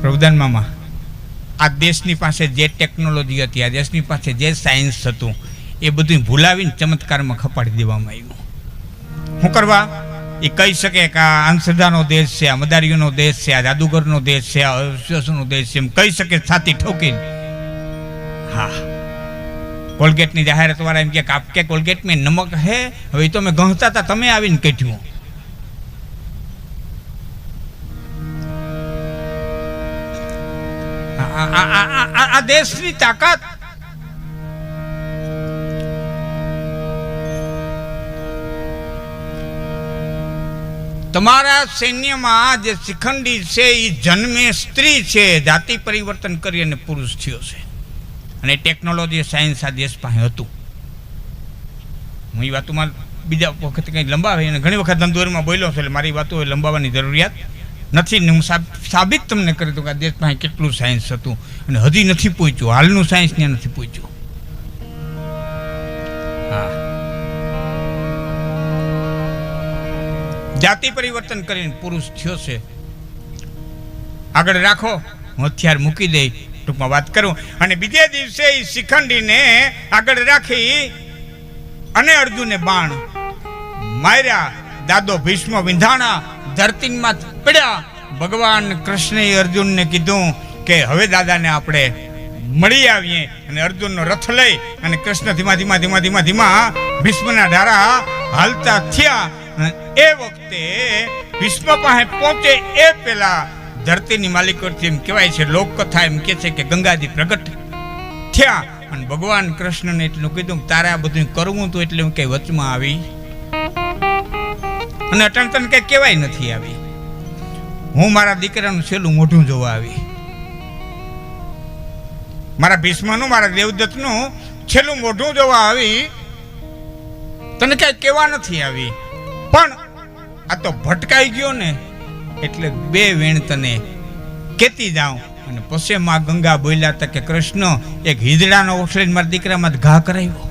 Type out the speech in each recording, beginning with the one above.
પ્રભુદાન મામા, આ દેશની પાસે જે ટેકનોલોજી હતી, આ દેશની પાસે જે સાયન્સ હતું, એ બધું ભૂલાવીને ચમત્કારમાં ખપાડી દેવામાં આવ્યું. શું કરવા? એ કહી શકે કે આ અંધશ્રદ્ધાનો દેશ છે, આ મદારીઓનો દેશ છે, આ જાદુગરનો દેશ છે, આ અવિશ્વાસનો દેશ છે, એમ કહી શકે છાતી ઠોકીને. હા. કોલગેટની જાહેરાત વાળા એમ કે આપકે કોલગેટ મેં નમક હે? હવે તો મેં ગણતા હતા તમે આવીને કઢ્યું આ- દેશની તાકાત. તમારા સૈન્યમાં જે શિખંડી છે એ જન્મે સ્ત્રી છે, જાતિ પરિવર્તન કરી અને પુરુષ થયો છે. અને ટેકનોલોજી સાયન્સ આ દેશ પાસે હતું. હું એ વાતોમાં બીજા વખત કંઈ લંબાવે અને ઘણી વખત ધંધોરમાં બોલ્યો છે, એટલે મારી વાતો લંબાવવાની જરૂરિયાત નથી ને હું સાબ- સાબિત તમને કરી દઉં કે દેશ પાસે કેટલું સાયન્સ હતું અને હજી નથી પહોંચ્યું હાલનું સાયન્સ ત્યાં નથી પહોંચ્યું જાતિ પરિવર્તન કરીને પુરુષ થયો છે. આગળ રાખો. હું હથિયાર મૂકી દઈ ટૂંકમાં વાત કરું. અને બીજે દિવસે એ શિખંડીને આગળ રાખી અને અર્જુને બાણ માર્યા. દાદો ભીષ્મ વિંધાણા ધરતીમાં પડ્યા, ભગવાન કૃષ્ણએ અર્જુનને કીધું કે હવે દાદાને આપણે મળી આવીએ અને અર્જુનનો રથ લઈ અને કૃષ્ણ ધીમા ધીમા ધીમા ધીમા ધીમા ભીષ્મના ધારા હાલતા થયા. એ વખતે ભીષ્મ પાસે પહોંચે એ પહેલા ધરતીની માલિકોથી એમ કહેવાય છે, લોકકથા એમ કે છે કે ગંગાજી પ્રગટ થયા. અને ભગવાન કૃષ્ણને એટલું કીધું તારે આ બધું કરવું તો એટલે હું કઈ વચમાં આવી અને અટણ તને કહેવાય નથી આવી. હું મારા દીકરાનું છેલ્લું મોઢું જોવા આવી. મારા ભીષ્મનું, મારા દેવદત્તનું છેલ્લું મોઢું જોવા આવી. તને કઈ કહેવા નથી આવી. પણ આ તો ભટકાઈ ગયો ને, એટલે બે વેણ તને કેતી જાઉં. અને પછી માં ગંગા બોલ્યા હતા કે કૃષ્ણ, એક હિજડાનો ઓછળીને મારા દીકરામાં ઘા કરાવ્યો.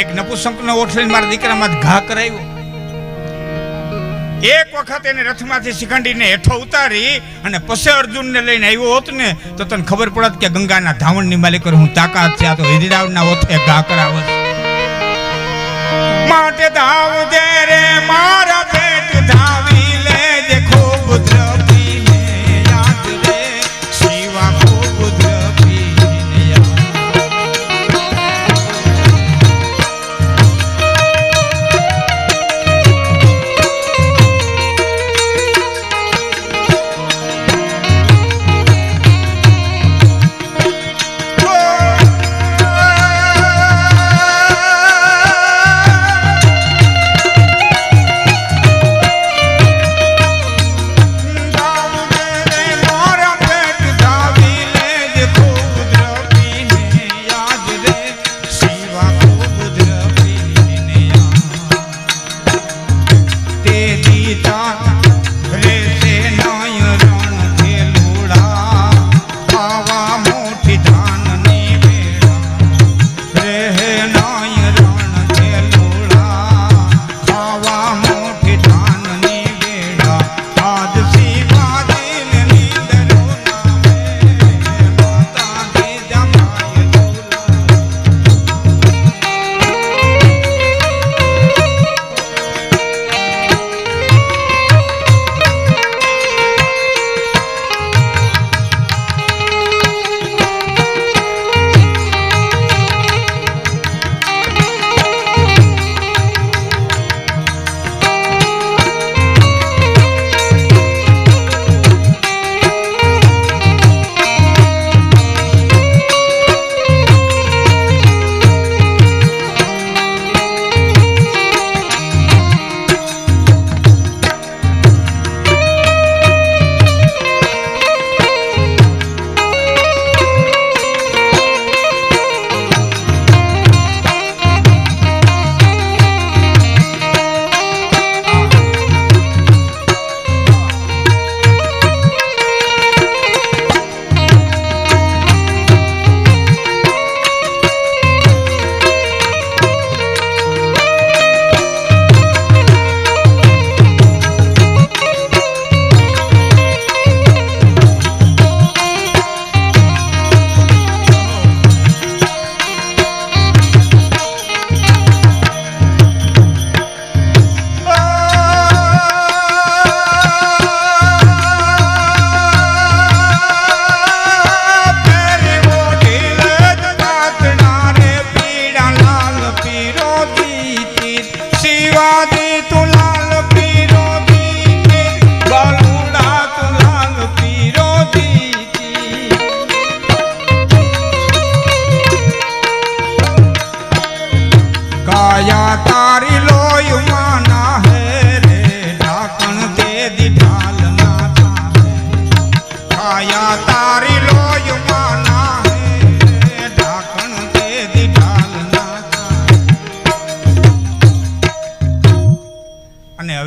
એક નપુસંકનો ઓછળીને મારા દીકરામાં ઘા કરાવ્યો એક વખત એને રથમાંથી શિખંડીને હેઠો ઉતારી અને પછી અર્જુનને લઈને આવ્યો હોત ને, તો તને ખબર પડત કે ગંગાના ધાવણની માલિક હું તાકાત છે, આ તો હિજડાવના ઓથે ઘા કરાવત. માટે ધાવજે રે મારા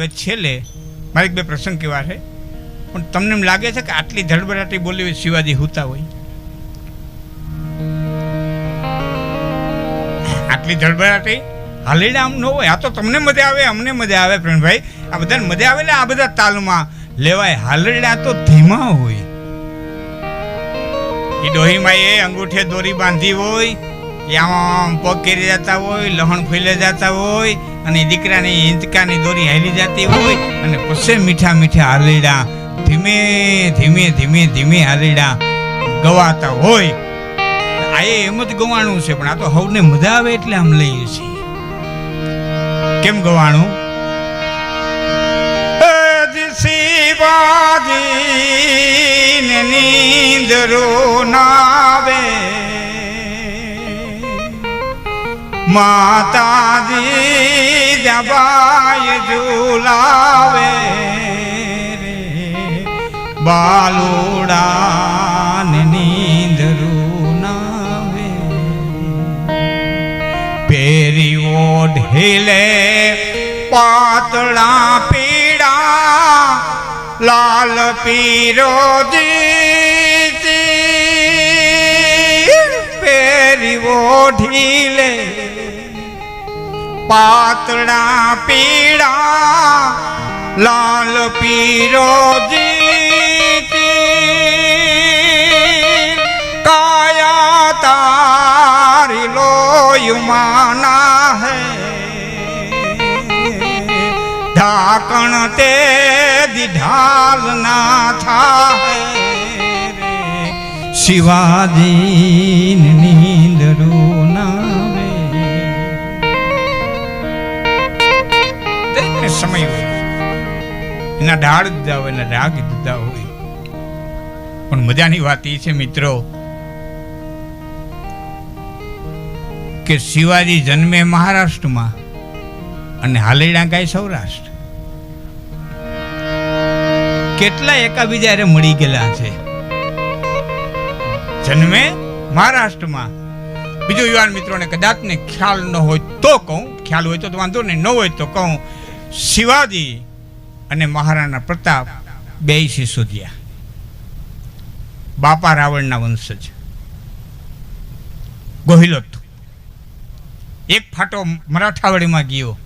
છેલ્લે મારે એક બે પ્રસંગ કેવા છે. પણ તમને એમ લાગે છે કે આટલી ધડબડાટી બોલી હોય શિવાજી હુતા હોય. આટલી ધડબડાટી હાલીડા આમ ન હોય. આ તો તમને મજા આવે, અમને મજા આવે પ્રેમભાઈ આ બધાને મજા આવે ને આ બધા તાલમાં લેવાય. હાલરડા તો ધીમા હોય. એ ડોહીમાં એ અંગૂઠે દોરી બાંધી હોય. એ આમ પગ કેરી જતા હોય, લહણ ફૂલે જતા હોય. અને દીકરાની હિંચકાની દોરી હાલી જતી હોય અને પછી મીઠા મીઠા હાલીડા ધીમે ધીમે ધીમે ધીમે હાલીડા ગવાતા હોય. આ એમ જ ગવાણું છે, પણ આ તો હવને મજા આવે એટલે આમ લઈએ છીએ. કેમ ગવાણું? શિવાજી ને નીંદરો નાવે માતાજી જબાય ઝુલાવે રે. બાલુડા ને નીંદરો નાવે પેરી ઓઢીલે પાતળા પીડા લાલ પીરો પેરી ઓઢીલે પાતળા પીડા લાલ પીરો કાયા તારી લોયુમાના હે. ઢાકણ તે દિઢાલ ના થા શિવાજી નીંદરો એના ઢાળ દીધા હોય એના રાગ દીધા હોય. પણ મજાની વાત એ છે મિત્રો, કે શિવાજી જન્મે મહારાષ્ટ્રમાં અને હાલેડા ગાય સૌરાષ્ટ્ર. કેટલા એકાબીજા મળી ગયેલા છે? જન્મે મહારાષ્ટ્રમાં. બીજું યુવાન મિત્રોને કદાચ ને ખ્યાલ ન હોય તો કહું, ખ્યાલ હોય તો વાંધો નહીં, ન હોય તો કહું, શિવાજી અને મહારાણા પ્રતાપ બે સિસોદિયા બાપા રાવણના વંશજ. ગોહિલોત. એક ફાટો મરાઠાવાડીમાં ગયો.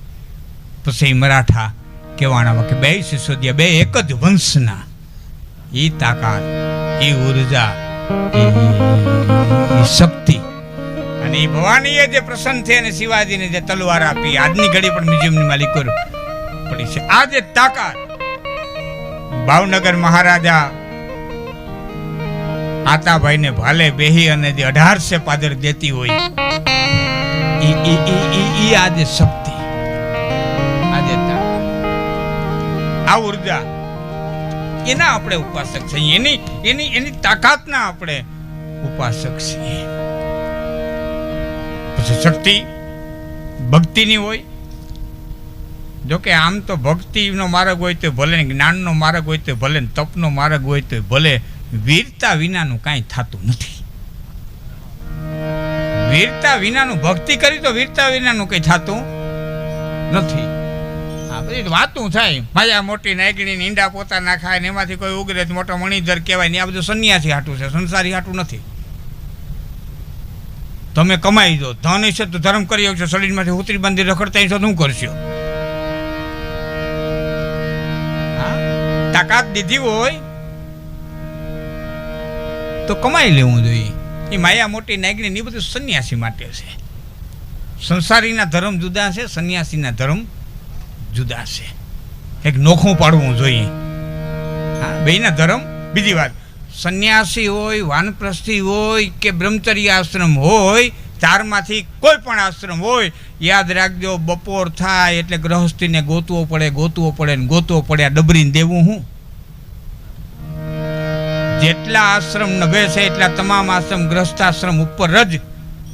પછી મરાઠા કહેવાના કે બે સિસોદિયા બે એક જ વંશના. એ તાકાત એ ઊર્જા એ શક્તિ. અને એ ભવાનીએ જે પ્રસન્ન છે અને શિવાજીને જે તલવાર આપી, આજની ઘડી પણ મ્યુઝિયમની માલિકો પડી છે. આ તાકાત. ભાવનગર મહારાજા આતાભાઈને ભાલે બેહી અને જે અઢારસે પાદર દેતી હોય, ઈ ઈ ઈ ઈ ઈ આ જે શક્તિ આ આ ઊર્જા એના આપણે ઉપાસક છીએ. એની એની એની તાકાતના આપણે ઉપાસક છીએ. પછી શક્તિ ભક્તિની હોય જો કે આમ તો ભક્તિનો માર્ગ હોય તો ભલે જ્ઞાનનો માર્ગ હોય તો ભલે તપનો માર્ગ હોય તો ભલે. વીરતા વિનાનું કાંઈ થતું નથી. વીરતા વિનાનું, ભક્તિ કરી તો વીરતા વિનાનું કંઈ થતું નથી. આ બધી વાતું થાય. માયા મોટી નાગણી ઈંડા પોતા ના ખાય ને એમાંથી કોઈ ઉગરે મોટો મણિધર કહેવાય ને આ બધું સંન્યાસી હાટું છે. સંસારી હાટું નથી. તમે કમાઈ દો. ધન હશે તો ધર્મ કરી શકશો. શરીરમાંથી ઉતરી બાંધી રખડતા છો શું કરશો? તાકાત દીધી હોય, તો કમાઈ લેવું જોઈએ. એ માયા મોટી નાગણી એ બધું સંન્યાસી માટે છે. સંસારીના ધર્મ જુદા છે, સંન્યાસીના ધર્મ જુદા છે. એક નોખું પાડવું જોઈએ. હા, બેયના ધર્મ, બીજી વાત, સંન્યાસી હોય, વાનપ્રસ્થી હોય કે બ્રહ્મચર્ય આશ્રમ હોય, ચારમાંથી કોઈ પણ આશ્રમ હોય, યાદ રાખજો, બપોર થાય એટલે ગ્રહસ્થીને ગોતવો પડે ગોતવો પડે ને ગોતવો પડે આ ડબરીને દેવું હું? જેટલા આશ્રમ નભે છે, એટલા તમામ આશ્રમ ગ્રસ્તાશ્રમ ઉપર જ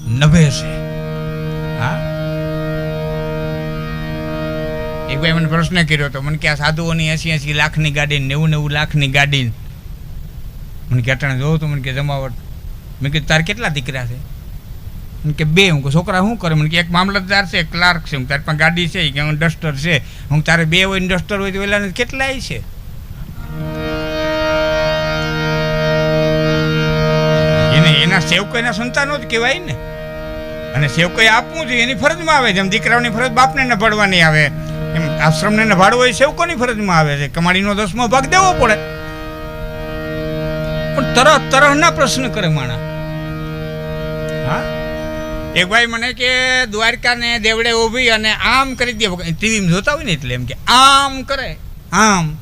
નભે છે. હા? એક ભાઈ મને પ્રશ્ન કર્યો હતો, મને કે આ સાધુઓની એસી એસી લાખની ગાડી નેવું નેવું લાખની ગાડી મને કે, અટાણે જોઉં તો. મને કે, જમાવટ. મેં કીધું, તારે કેટલા દીકરા છે? મને કે, બે. હું છોકરા શું કરે? મને કે, એક મામલતદાર છે, એક ક્લાર્ક છે. હું, તારી પાસે ગાડી છે કે હું ડસ્ટર છે. હું, તારે બે હોય ડસ્ટર હોય તો પેલા કેટલાય છે? એને એના સંતાનો જ કહેવાય ને. અને સેવકોએ આપવું જોઈએ, એની ફરજમાં આવે જેમ દીકરાઓની ફરજ બાપને નભાડવાની આવે, એમ આશ્રમને નભાડવો ભાડવો એ સેવકોની ફરજમાં આવે છે. કમાડીનો દસમો ભાગ દેવો પડે. પણ તરહ, તરહના પ્રશ્ન કરે માણા. હા? એક ભાઈ મને કે, દ્વારકાને દેવડે ઊભી અને આમ કરી દે. ટીવીમાં જોતા હોય ને એટલે એમ કે, આમ કરે. આમ.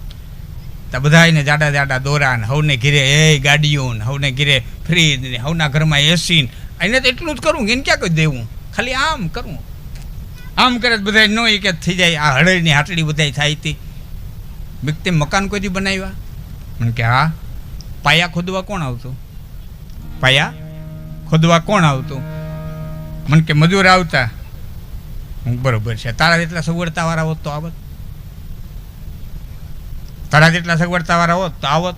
તો બધાને જાડા જાડા દોરા ને હવને ઘીરે એ ગાડીઓ ને હવને ઘીરે ફ્રીજ ને હવના ઘરમાં એસી ને. એને તો એટલું જ કરું એને ક્યાં કોઈ દેવું? ખાલી આમ કરવું આમ કરે બધા નો એક કે થઈ જાય. આ હળેની હાટડી બધાય થાય હતી મેં કીધું, તે મકાન કોઈથી બનાવ્યા? મને કે હા. પાયા ખોદવા કોણ આવતું? પાયા ખોદવા કોણ આવતું? મને કે મજૂર આવતા. બરોબર છે. તારા જેટલા સગવડતાવાળા હોત તો આવત. તારા જેટલા સગવડતાવાળા હોત તો આવત.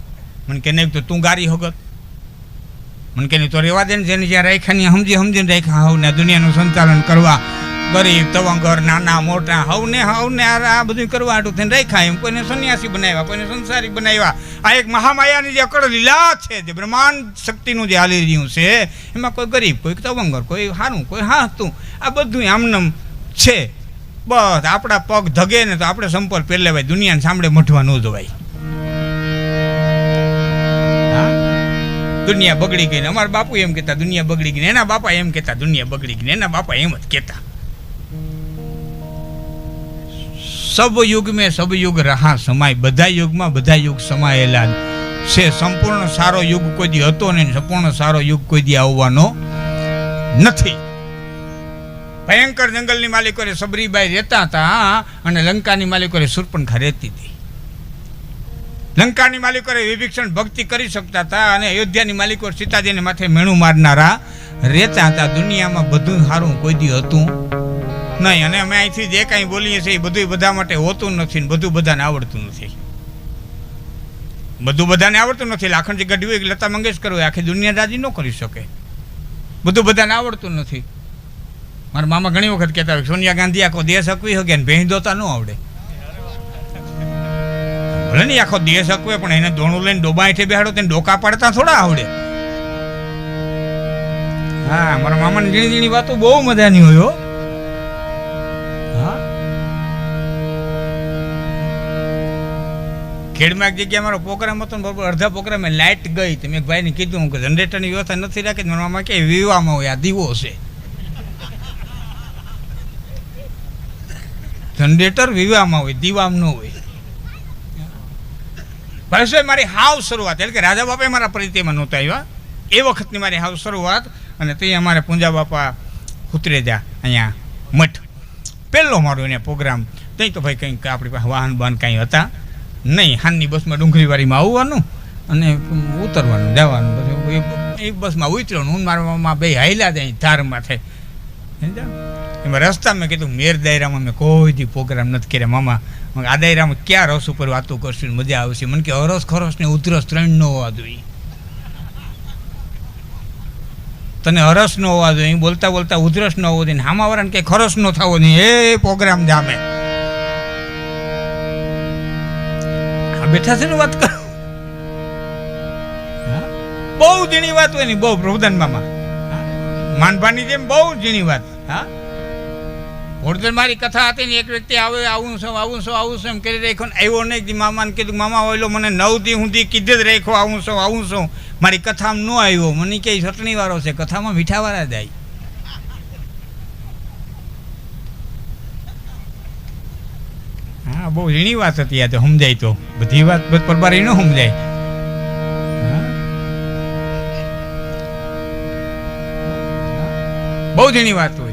મને કે નહીં તો તું ગારી હગત. મને કે નહીં તો રેવા દે ને જેને જ્યાં રાખ્યા સમજી સમજીને રાખ્યા. હવ ને દુનિયાનું સંચાલન કરવા. ગરીબ, તવંગર, નાના, મોટા, હવને હવને આ બધું કરવા હાટું થઈને રાખ્યા. એમ કોઈને સન્યાસી બનાવ્યા, કોઈને સંસારી બનાવ્યા. આ એક મહામાયાની જે અકળ લીલા છે, જે બ્રહ્માંડ શક્તિનું જે હાલી રહ્યું છે, એમાં કોઈ ગરીબ, કોઈ તવંગર, કોઈ સારું કોઈ હા હતું આ બધું આમનમ છે. બસ, આપણા પગ ધગે ને તો આપણે સંપલ પહેલે ભાઈ, દુનિયાને સાંભળે મઠવા ન જોવાય. દુનિયા બગડી ગઈ ને, અમારા બાપુ એમ કહેતા, દુનિયા બગડી ગઈ ને, એના બાપા એમ કહેતા, દુનિયા બગડી ગઈ ને, એના બાપા એમ જ કહેતા. સબ યુગ મેં સબ યુગ રહા સમાય, બધા યુગમાં બધા યુગ સમાયેલા છે, સંપૂર્ણ સારો યુગ કોઈ દી હતો ને, સંપૂર્ણ સારો યુગ કોઈ દી આવવાનો નથી. ભયંકર જંગલની માલિકોને સબરીબાઈ રહેતા હતા અને લંકાની માલિકોને સુરપણખા રહેતી હતી. લંકાની માલિકોએ વિભીક્ષણ ભક્તિ કરી શકતા હતા અને અયોધ્યાની માલિકો સીતાજીને માથે મેણું મારનારા રહેતા હતા. દુનિયામાં બધું સારું કોઈ દી હતું નહીં. અને અમે અહીંથી જે કાંઈ બોલીએ છીએ એ બધું બધા માટે હોતું નથી ને બધું બધાને આવડતું નથી. બધું બધાને આવડતું નથી. લાખણજી ગઢવી લતા મંગેશકર હોય, આખી દુનિયા રાજી ન કરી શકે. બધું બધાને આવડતું નથી. મારા મામા ઘણી વખત કહેતા હોય સોનિયા ગાંધી આખો દેશ હકવી શકે ને ભેંસ દોતા ન આવડે. ભલે નહીં આખો દેશ હકવે પણ એને દોણું લઈને ડોબા હેઠે બેહાડો, તેને ડોકા પાડતા થોડા આવડે. હા, મારા મામાની ઝીણી ઝીણી વાતો બહુ મજાની હોય હો. ખેડમાં એક જગ્યાએ મારો પ્રોગ્રામ હતો ને બરોબર અડધા પ્રોગ્રામે લાઇટ ગઈ. તો મેં ભાઈને કીધું કે જનરેટરની વ્યવસ્થા નથી રાખી. મારા મામા કે વિવામાં હોય, આ દીવો છે. જનરેટર વિવામાં હોય, દીવામાં હોય. ભાઈ મારી હાવ શરૂઆત, એટલે કે રાજા બાપા મારા પરિચયમાં નહોતા આવ્યા. એ વખતની મારી હાવ શરૂઆત અને તે અમારે પૂંજા બાપા ઉતરેજા અહીંયા મઠ. પહેલો મારો એને પ્રોગ્રામ. ત્યાં તો ભાઈ કંઈક આપણી પાસે વાહન બાહન કાંઈ હતા નહીં. હાનની બસમાં ડુંગળીવાડીમાં આવવાનું અને ઉતરવાનું, જવાનું, બધું. એ- બસમાં ઉતરવાનું હું મારા બે હાઈલા જાય ધારમાં થાય? એમાં રસ્તા મેં કીધું, મેર દાયરામાં મેં કોઈ દી પ્રોગ્રામ નથી કર્યા, મામા. આ દાયરામાં ક્યાં રસ ઉપર વાતો કરશું મજા આવશે? મને કે હરસ ખરસ ને ઉધરસ ત્રણ ન હોવા જોઈએ. તને હરસ ન હોવા જોઈએ. બોલતા બોલતા ઉધરસ ન હોવો જોઈએ હામાવાળાને કે ખરસ ન થવો જોઈએ. એ પ્રોગ્રામ જામે. બેઠા છે ને વાત કરો. બહુ ઝીણી વાત હોય ને બહુ પ્રભુદાન મામા? માનભાની જેમ બહુ ઝીણી વાત. હા? હોડદર મારી કથા હતી ને એક વ્યક્તિ આવે, આવું છું આવું છું આવું છું એમ કરી રાખ્યો ને આવ્યો નહીં. મામાને કીધું, મામા ઓયલો, મને નવ દી સુધી કીધે જ રાખ્યો, આવું છું આવું છું. મારી કથામાં ન આવ્યો. મને કે ચટણી વાળો છે. કથામાં મીઠા વાળા જાય. હા, બહુ ઝીણી વાત હતી આ તો, સમજાય તો. બધી વાત પરબારી ન સમજાય. બહુ ઝીણી વાત હોય?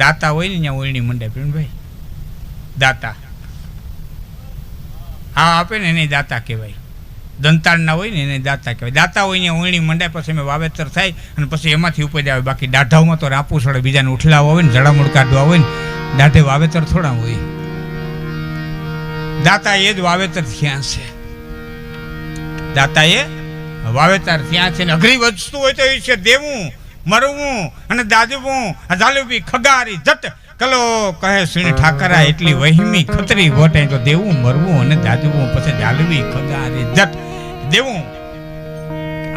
દાતા હોય ને ત્યાં ઓળણી મંડાય ભાઈ? દાતા. હા, આપે ને એને દાતા કહેવાય. દંતાળના હોય ને એને દાતા કહેવાય. દાતા હોય ને ઓળણી મંડાય પછી એમાં વાવેતર થાય અને પછી એમાંથી ઉપજ આવે. બાકી દાઢાઓમાં તો રાપુ સડે બીજાને ઉઠલાવા હોય ને જડામૂળ કાઢવા હોય ને, દાઢે વાવેતર થોડા હોય. દાતા એ જ વાવેતર થયા છે. દાતા એ વાવેતર થયા છે ને અઘરી વસ્તુ હોય તો એ છે દેવું. મરવું અને દાદવું ઝાલુબી ખગારી, જટ. કલો કહે સુણી ઠાકરા એટલી વહીમી ખતરી વટે. તો દેવું, મરવું અને દાદવું પછી ઝાલુબી ખગારી, જટ. દેવું.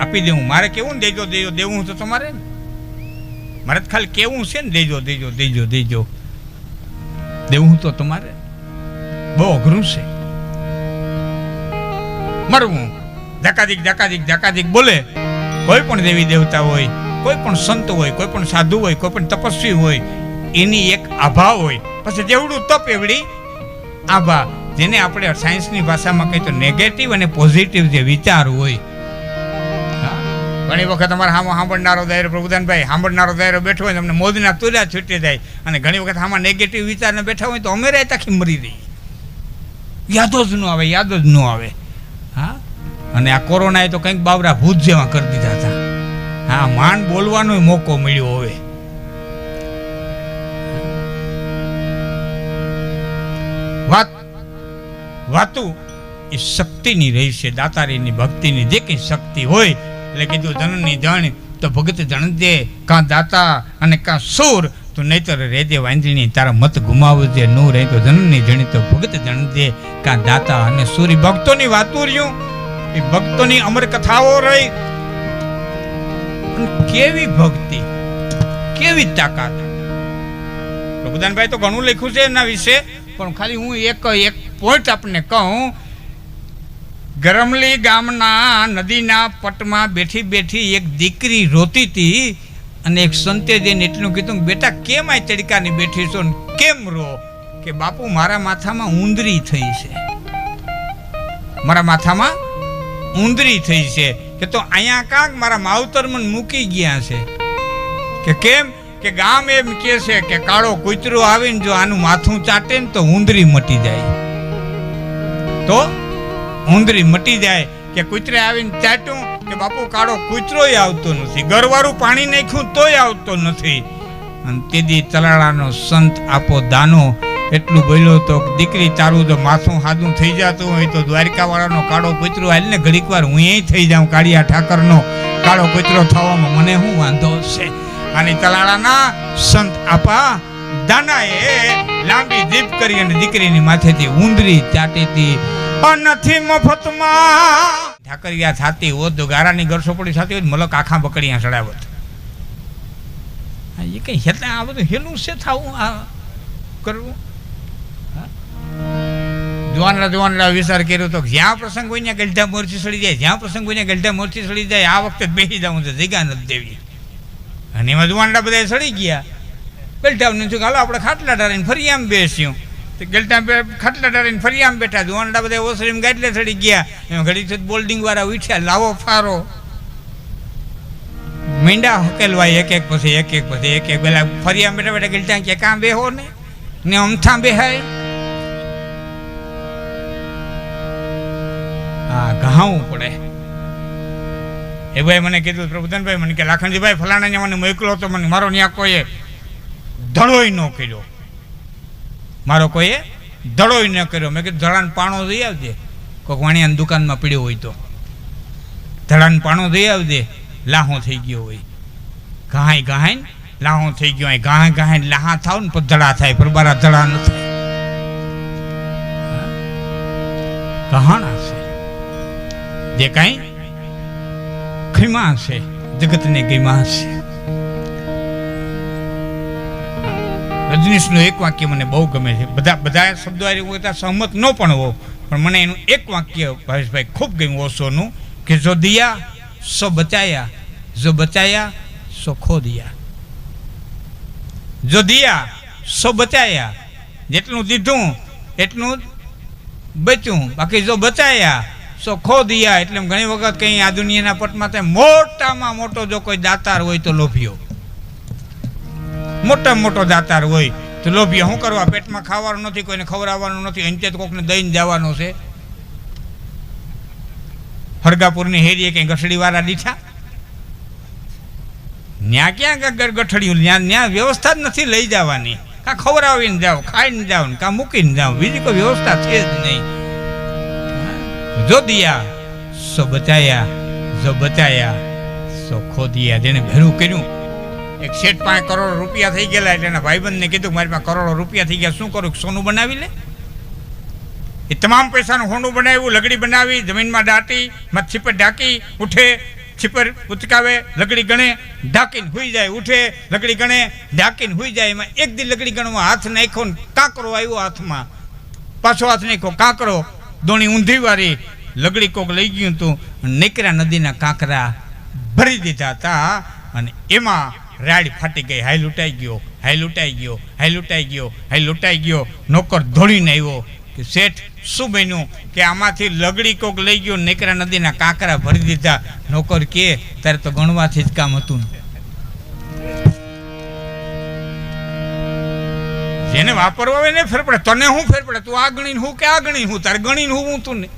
આપી દેવું. મારે કેવું દેજો દેજો. દેવું તો તમારે મારે ખાલી કેવું છે ને દેજો દેજો દેજો દેજો. દેવું તો તમારે. બહુ અઘરું છે. મરવું. ધકાધિક ધકાધિક ધકાધિક બોલે. કોઈ પણ દેવી દેવતા હોય. કોઈ પણ સંત હોય, કોઈ પણ સાધુ હોય, કોઈ પણ તપસ્વી હોય, એની એક આભા હોય. પછી જેવડું તપ એવડી, આભા, જેને આપણે સાયન્સની ભાષામાં કહીએ તો નેગેટિવ અને પોઝિટિવ જે વિચાર હોય. ઘણી વખત અમારે હામાં સાંભળનારો દાયરો પ્રભુદાનભાઈ, સાંભળનારો દાયરો બેઠો હોય તમને મોદના તુર્યા છૂટી જાય. અને ઘણી વખત આમાં નેગેટિવ વિચારને બેઠા હોય તો અમે રાત તાખી મરી રહી યાદો જ ન આવે, યાદ જ ન આવે. હા? અને આ કોરોનાએ તો કંઈક બાવરા ભૂત જેવા કરી દીધા હતા. હા, માંડ બોલવાનો મોકો મળ્યો હવે. વાત, વાતું એ શક્તિની રહી છે દાતારીની ભક્તિની. જે કંઈ શક્તિ હોય, એટલે કીધું ધનની ધણ, તો ભગત જણ દે, કાં દાતા અને કાં સૂર, તો નહીતર રેજે વાંધણી તારા મત ગુમાવજે, નું રહે તો ધનની જણી તો ભગત જણ દે, કાં દાતા અને સૂરી. ભક્તોની વાતું રહ્યું, એ ભક્તોની અમર કથાઓ રહી કેવી ભક્તિ, કેવી તાકાત. પ્રભુદાનભાઈ તો ઘણું લખ્યું છે એના વિશે, પણ ખાલી હું એક એક પોઈન્ટ આપને કહું. ગરમલી ગામના નદીના પટમાં બેઠી બેઠી એક દીકરી રોતી હતી અને એક સંતે જઈને એટલું કીધું, બેટા, કેમ આ તડકાની બેઠી છો ને કેમ રો? કે બાપુ, મારા માથામાં ઉંદરી થઈ છે. મારા માથામાં ઉંદરી થઈ છે. કે તો અહીંયા કાંક મારા માવતર મને મૂકી ગયા છે. કે કેમ? કે ગામ એમ કહે છે કે કાળો કૂતરો આવીને જો આનું માથું ચાટે ને તો ઉંદરી મટી જાય. તો ઉંદરી મટી જાય કે કૂતરે આવીને ચાટ્યું કે બાપુ કાળો કૂતરોય આવતો નથી. ગરવાળું પાણી નાખ્યું તોય આવતો નથી. અને તેદી તલાળાનો સંત આપો દાનો એટલું બોલ્યો તો દીકરી તારું જો માથું હાદું થઈ જતું હોય તો દ્વારકાવાળાનો કાળો કૂતરો હાલ ને ઘડીક વાર હું એ થઈ જાઉં કાળિયા ઠાકરનો. કાળો કૂતરો થવામાં મને શું વાંધો છે અને તલાળાના સંત આપા દાનાએ લાંબી દીપ કરી અને દીકરીની માથેથી ઉંદરી ચાટીતી નથી મફતમાં. ઠાકરિયા થાતી હોત તો ગારાની ગરસોપડી થતી હોય મલક આખા બકડીયા ચડાવત. એ કંઈ હેતા, આ બધું હેલું છે થાવું, આ કરવું? જુવાનડા જુવાનડા વિચાર કર્યો તો જ્યાં પ્રસંગ હોય ત્યાં ગલઢા મોરચી સડી જાય, જ્યાં પ્રસંગ હોય ત્યાં ગલઢા મોરચી સડી જાય, આ વખતે બેસી જાઉં છે જગ્યા નથી દેવી અને એમાં જુવાનડા બધા સડી ગયા. ગલઢાને શું હાલો, આપણે ખાટલા ડારીને ફરી આમ બેસ્યું. તો ગલટા ખાટલા ડારીને ફરી આમ બેઠા. જુવાનડા બધા ઓસરીમ ગાટલે સડી ગયા. એમાં ઘડી સુધી બોલ્ડિંગ વાળા ઉઠ્યા, લાવો ફારો. મીંડા હકેલવાય એક એક પછી, એક એક પછી, એક એક. પેલા ફરી આમ બેઠા બેઠા ગલટા કે કાં બેહો ને? ને અમથા બેહાય હા ઘાવું પડે. એ ભાઈ મને કીધું, પ્રભુધનભાઈ, મને કે લાખણજીભાઈ ફલાણાને મને મોકલો તો મને મારો ન્યા કોઈએ ધડોય ન કર્યો. મારો કોઈએ ધડોય ન કર્યો. મેં કીધું, ધડાને પાણો દઈ આવજે. કોઈક વાણિયાની દુકાનમાં પીડ્યો હોય તો. ધડાને પાણો દઈ આવજે. લાહો થઈ ગયો હોય. ઘાય ઘાય લાહો થઈ ગયો હોય. ઘાય ઘાય લાહા થાવ ને પછી ધડા થાય. પરબારા ધડા ન થાય? કહાણા છે. જે કાંઈ ખીમા છે જગતને ગીમા છે રજનીશનું એક વાક્ય મને બહુ ગમે છે. બધા બધા શબ્દો હું ત્યાં સહમત ન પણ હોઉં, પણ મને એનું એક વાક્ય ભાવેશભાઈ ખૂબ ગમ્યું ઓશોનું કે જો દિયા, સો બચાયા, જો બચાયા, સો ખો દિયા. જો દિયા, સો બચાયા, જેટલું દીધું, એટલું બચ્યું. બાકી જો બચાયા સો ખો દિયા એટલે ઘણી વખત કંઈ આ દુનિયાના પટમાં તે મોટામાં મોટો જો કોઈ દાતાર હોય તો લોભિયો. મોટા મોટો દાતાર હોય તો લોભિયો. શું કરવા પેટમાં ખાવાનું નથી, કોઈને ખવડાવવાનું નથી અંતે તો કોકને દઈને જવાનો છે. હરગાપુરની હેરીએ કંઈ ગઠડીવાળા દીઠા ન્યા ક્યાં ગઠડિયું ત્યાં ત્યાં વ્યવસ્થા જ નથી, લઈ જવાની. કાં ખવડાવીને જાઓ, ખાઈને જાઓ કાં મૂકીને જાઓ. બીજી કોઈ વ્યવસ્થા છે જ નહીં. જો દિયા, સો બચાયા જો બચાયા, સો ખો દિયા. જેને ભેરું કર્યું, એક શેઠ પાસે કરોડો રૂપિયા થઈ ગયેલા એટલે એના ભાઈબંધને કીધું, મારી પાસે કરોડો રૂપિયા થઈ ગયા, શું કરું? સોનું બનાવી લે. એ તમામ પૈસાનું હોંડું બનાવ્યું, લગડી બનાવી, જમીનમાં દાટી મત છીપર ઢાંકી, ઉઠે, છીપર ઉચકાવે, લગડી ગણે, ઢાંકીને હુઈ જાય, ઉઠે, લગડી ગણે, ઢાંકીને હુઈ જાય. એમાં એક દી લગડી ગણવા હાથ નાખ્યો ને કાંકરો આવ્યો હાથમાં. પાછો હાથ નાખ્યો, કાંકરો દોણી ઊંધી વાળી લગડી કોક લઈ ગયું હતું નીકળ્યા નદીના કાંકરા ભરી દીધા હતા અને એમાં રાડ ફાટી ગઈ. હાઈ લૂંટાઈ ગયો હાઈ લૂંટાઈ ગયો હાઈ લૂંટાઈ ગયો હાઈ લૂંટાઈ ગયો. નોકર ધોળીને આવ્યો કે શેઠ, શું બન્યું? કે આમાંથી લગડી કોક લઈ ગયો, નીકળ્યા નદીના કાંકરા ભરી દીધા. નોકર કે ત્યારે તો ગણવાથી જ કામ હતું. જેને વાપરવા હોય ને ફેર પડે. તને શું ફેર પડે? તું આ ગણીને હું કે આ ગણીને હું? તારે ગણીને હું તું ને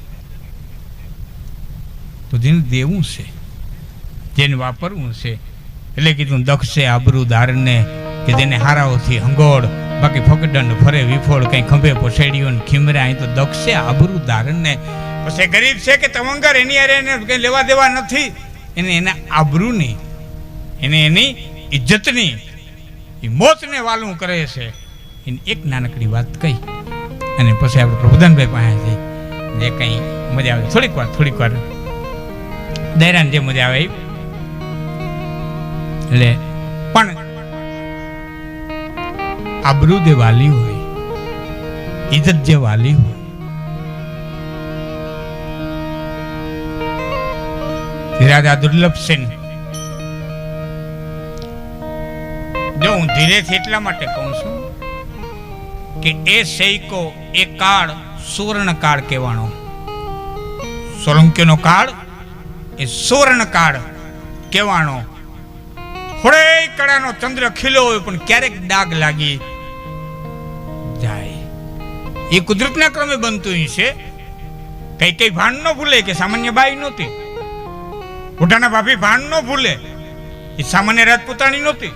તો જેને દેવું છે, જેને વાપરવું છે, એટલે કીધું દક્ષે છે, આબરૂ દારને કે તેને હારાઓથી હંગોળ, બાકી ફકડન, ફરે, વિફોળ, કઈ ખંભે પોસેડીઓ ને ખીમરે, અહીં તો દક્ષે છે, આબરૂ દારને પછી ગરીબ છે કે તમંગર એની અરે એને કંઈ લેવા દેવા નથી. એને એના આબરૂની, એને એની ઇજ્જતની એ મોતને વાલું કરે છે. એની એક નાનકડી વાત કહી. અને પછી આપણે પ્રબોધનભાઈ પાસે જઈ જે કંઈ મજા આવે, થોડીક વાર થોડીક વાર દૈરાન જે મજા આવે એટલે પણ આબરૂ જે વાલી હોય ઇજ્જત જે વાલી હોય રાજા દુર્લભસેન જો હું ધીરેથી એટલા માટે કહું છું કે એ સૈકો એ કાળ સુવર્ણ કાળ કહેવાનો. સોલંકીનો કાળ એ સુવર્ણ કાળ કહેવાનો. હોળે કળાનો ચંદ્ર ખીલો હોય પણ ક્યારેક ડાગ લાગી જાય. એ કુદરતના ક્રમે બનતું છે. કઈ કઈ ભાન ન ભૂલે કે સામાન્ય બાઈ નહોતી. મોટાના ભાભી ભાન ન ભૂલે એ સામાન્ય રાજપૂતાણી નહોતી.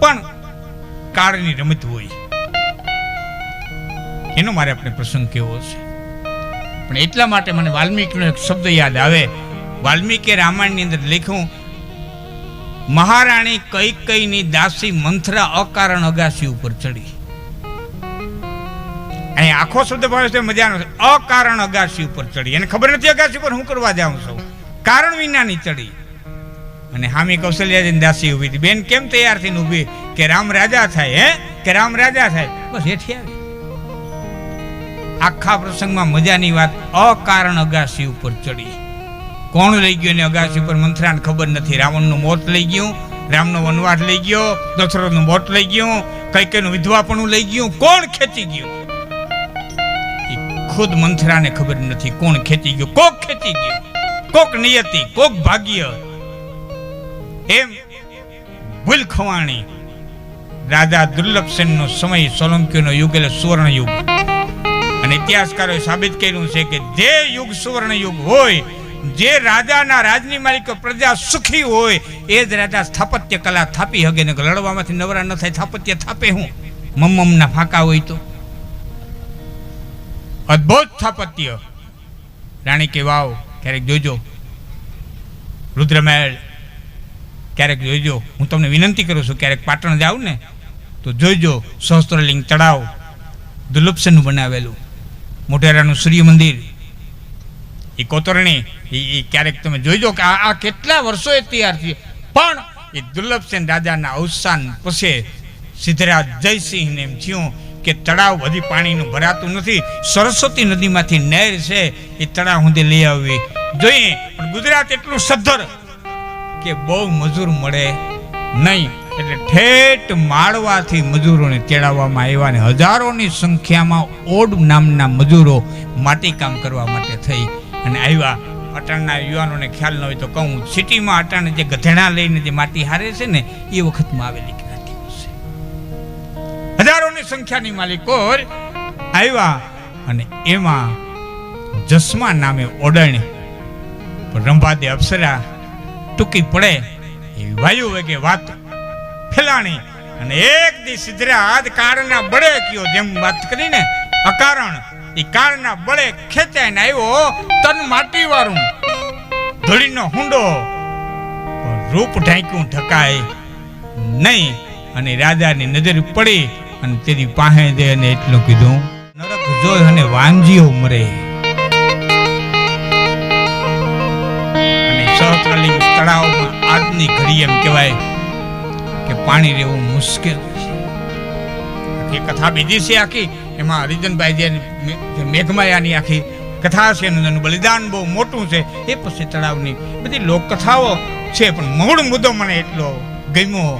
પણ કાળની રમત હોય. એનો મારે આપણે પ્રસંગ કેવો છે? પણ એટલા માટે મને વાલ્મીકીનો એક શબ્દ યાદ આવે. વાલ્મીકી રામાયણની અંદર લખ્યું, મહારાણી કઈ કઈની દાસી મંથરા અકારણ અગાસી ઉપર ચડી. અહીં આખો શબ્દ ભાવે છે, મજાનો અકારણ અગાસી ઉપર ચડી. એને ખબર નથી અગાસી પર હું કરવા જાઉં છું. કારણ વિનાની ચડી. અને હામી કૌશલ્યાજીની દાસી ઊભી હતી. બેન કેમ તૈયાર થઈને ઊભી? કે રામ રાજા થાય, હે? કે રામ રાજા થાય? બસ હેઠી આવી. આખા પ્રસંગમાં મજાની વાત, અકારણ અગાસી ઉપર ચડી. કોણ લઈ ગયો ને અગાસી ઉપર? મંથરાને ખબર નથી. રાવણનું મોત લઈ ગયું, રામનો વનવાસ લઈ ગયો, દશરથનું મોત લઈ ગયું કઈકેનું વિધવાપણું લઈ ગયું. કોણ ખેંચી ગયું? ખુદ મંથરાને ખબર નથી કોણ ખેંચી ગયું. કોક ખેંચી ગયું. કોક નિયતિ, કોક ભાગ્ય. એમ ભૂલ ખવાણી. રાજા દુર્લભસેનનો સમય સોલંકીનો યુગ એટલે સુવર્ણ યુગ. અને ઇતિહાસકારોએ સાબિત કર્યું છે કે જે યુગ સુવર્ણ યુગ હોય, જે રાજાના રાજની માલિકો પ્રજા સુખી હોય, એ જ રાજા સ્થાપત્ય કલા થાપી હગે ને લડવામાંથી નવરા ન થાય, સ્થાપત્ય થાપે હું? મમ્મમના ફાંકા હોય તો? અદ્ભુત સ્થાપત્ય. રાણી કે વાવ, ક્યારેક જોજો. રુદ્રમહેલ, ક્યારેક જોઈજો હું તમને વિનંતી કરું છું, ક્યારેક પાટણ જાઉં ને, તો જોઈજો સહસ્ત્રલિંગ તળાવ દુર્લભસેનનું બનાવેલું? મોટેરાનું સૂર્ય મંદિર. એ કોતરણી એ ક્યારેક તમે જોઈજો કે આ કેટલા વર્ષોએ તૈયાર થયું. પણ એ દુર્લભસેન રાજાના અવસાન પછી સિદ્ધરાજ જયસિંહને એમ થયું કે તળાવ બધી પાણીનું ભરાતું નથી. સરસ્વતી નદીમાંથી નહેર છે એ તળાવ સુધી લઈ આવવી જોઈએ. પણ ગુજરાત એટલું સદ્ધર કે બહુ મજૂર મળે નહીં. એટલે ઠેઠ માળવાથી મજૂરોને તેડાવવામાં આવ્યા અને હજારોની સંખ્યામાં ઓડ નામના મજૂરો માટીકામ કરવા માટે થઈ અને આવ્યા. અટાણના યુવાનોને ખ્યાલ ન હોય તો કહું, સિટીમાં અટાણે જે ગધેડા લઈને જે માટી હારે છે ને, એ વખતમાં આવેલી જ્ઞાતિઓ છે. હજારોની સંખ્યાની માલિકો આવ્યા અને એમાં જસમા નામે ઓડણી. રંભાદે અપ્સરા, ટૂંકી પડે. એ વાયુ વેગે વાત ફેલાણી. અને એક દી સિદ્ધરાજ કાળના બળે કયો જેમ વાત કરીને, અકારણ એ કારના બળે ખેંચાઈને આવ્યો તન માટી વાળું ધોળીનો હુંડો રૂપ ઢાંક્યું ઢકાય નહીં અને રાજાની નજર પડી અને તેની પાસે અને એટલું કીધું, નરક જોઈ અને વાંજીઓ મરે. અને સહસ્ત્રલિંગ તળાવમાં આજની ઘડી એમ કહેવાય કે પાણી રહેવું મુશ્કેલ છે. કથા બીજી છે આખી. એમાં હરિજનભાઈ જે મેઘમાયાની આખી કથા છે એનું બલિદાન બહુ મોટું છે. એ પછી તળાવની બધી લોકકથાઓ છે, પણ મૂળ મુદ્દો મને એટલો ગમ્યો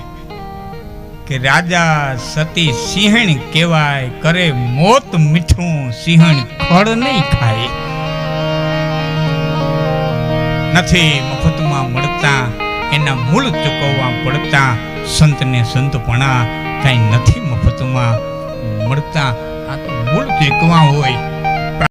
કે રાજા સતી સિંહણ કહેવાય, કરે મોત મીઠું, સિંહણ ફળ નહીં ખાય. નથી મફતમાં મળતા, એના મૂળ ચૂકવવા પડતા સંતને સંતપણા કાંઈ નથી મફતમાં મળતા. આ તો મૂળ ટેકવા હોય.